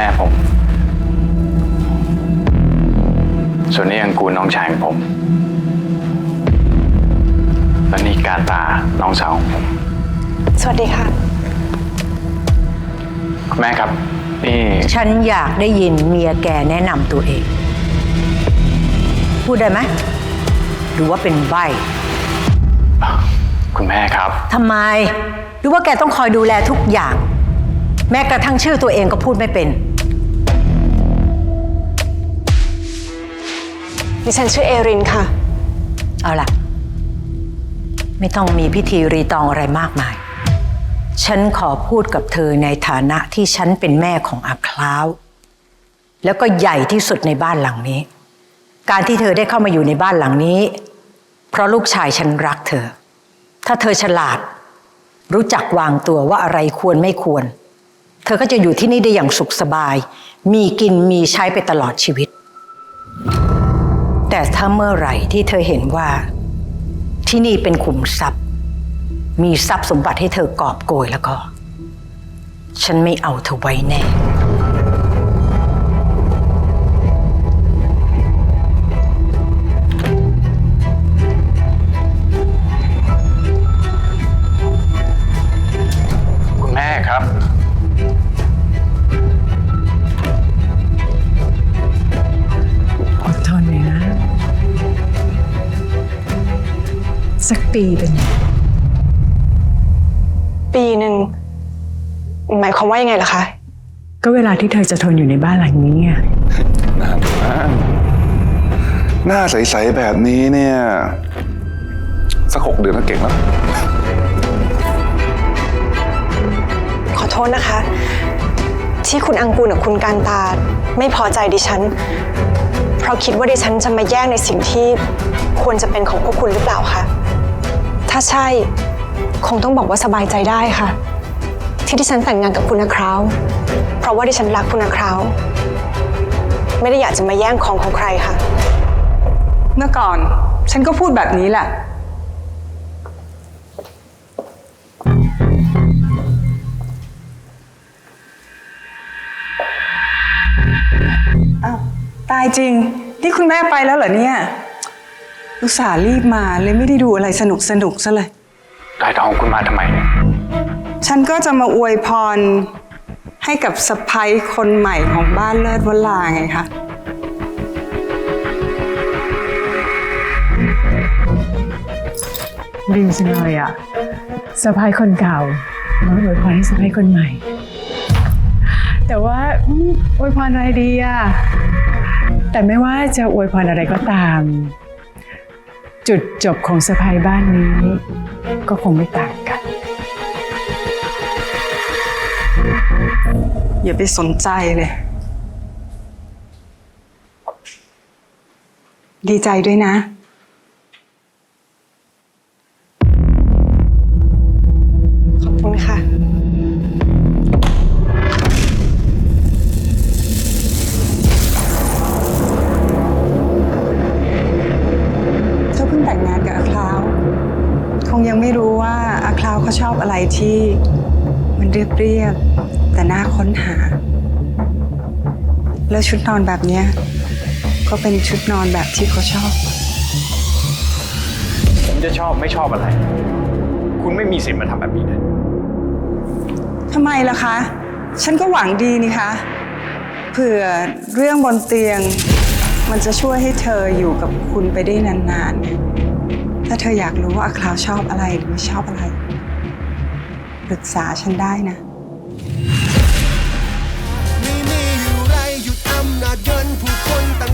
ม่ผม ส่วนนี้ยังกูลน้องชายของผม และนี่การตาน้องสาวของผม สวัสดีค่ะคุณแม่ครับ นี่ ฉันอยากได้ยินเมียแกแนะนำตัวเอง พูดได้ไหมหรือว่าเป็นใบคุณแม่ครับ ทำไม หรือว่าแกต้องคอยดูแลทุกอย่าง แม้กระทั่งชื่อตัวเองก็พูดไม่เป็น ดิฉันชื่อเอรินค่ะ เอาล่ะ ไม่ต้องมีพิธีรีตองอะไรมากมาย ฉันขอพูดกับเธอในฐานะที่ฉันเป็นแม่ของอาคล้าว แล้วก็ใหญ่ที่สุดในบ้านหลังนี้ การที่เธอได้เข้ามาอยู่ในบ้านหลังนี้ เพราะลูกชายฉันรักเธอ ถ้าเธอฉลาด รู้จักวางตัวว่าอะไรควรไม่ควร เธอก็จะอยู่ที่นี่ได้อย่างสุขสบาย มีกินมีใช้ไปตลอดชีวิต แต่ถ้าเมื่อไหร่ที่เธอเห็นว่า ที่นี่เป็นขุมทรัพย์ มีทรัพย์สมบัติให้เธอกอบโกยแล้วก็ ฉันไม่เอาเธอไว้แน่ สักปีเป็นไงปีหนึ่งหมายความว่ายังไงล่ะคะ ก็เวลาที่เธอจะทนอยู่ในบ้านหลังนี้ไงนานมากหน้าใส ๆ แบบนี้เนี่ย สักหกเดือนก็เก่งแล้ว ขอโทษนะคะ ที่คุณอังกูลกับคุณการตาไม่พอใจดิฉัน เพราะคิดว่าดิฉันจะมาแย่งในสิ่งที่ควรจะเป็นของพวกคุณหรือเปล่าคะ ถ้าใช่ คงต้องบอกว่าสบายใจได้ค่ะ ที่ดิฉันแต่งงานกับคุณนะคราว เพราะว่าดิฉันรักคุณนะคราว ไม่ได้อยากจะมาแย่งของของใครค่ะ เมื่อก่อนฉันก็พูดแบบนี้แหละ อ้าว ตายจริง นี่คุณแม่ไปแล้วเหรอเนี่ย อุตส่าห์รีบมาเลยไม่ได้ดูอะไรสนุกสนุกๆซะเลย ได้ทองคุณมาทำไมเนี่ยฉันก็จะมาอวยพรให้กับสะพ้ยคนใหม่ของบ้านเลิศวลาไงคะ ดีจังเลยอะสะพายคนเก่ามาอวยพรให้สะพายคนใหม่ แต่ว่าอืมอวยพรอะไรดีอะ แต่ไม่ว่าจะอวยพรอะไรก็ตาม จุดจบของสะพายบ้านนี้ ก็คงไม่ต่างกัน อย่าไปสนใจเลย ดีใจด้วยนะ เขาชอบอะไรที่มันเรียบๆแต่น่าค้นหา แล้วชุดนอนแบบเนี้ยก็เป็นชุดนอนแบบที่เขาชอบ ผมจะชอบไม่ชอบอะไร คุณไม่มีสิทธิ์มาทำแบบนี้นะทำไมล่ะคะ ฉันก็หวังดีนี่คะ เผื่อเรื่องบนเตียง มันจะช่วยให้เธออยู่กับคุณไปได้นานๆไงถ้าเธออยากรู้ว่าอาคลาวชอบอะไรหรือไม่ชอบอะไร ปรึกษาฉันได้นะ ไม่มีอยู่ไรหยุดอำนาจเงินผู้คนต่าง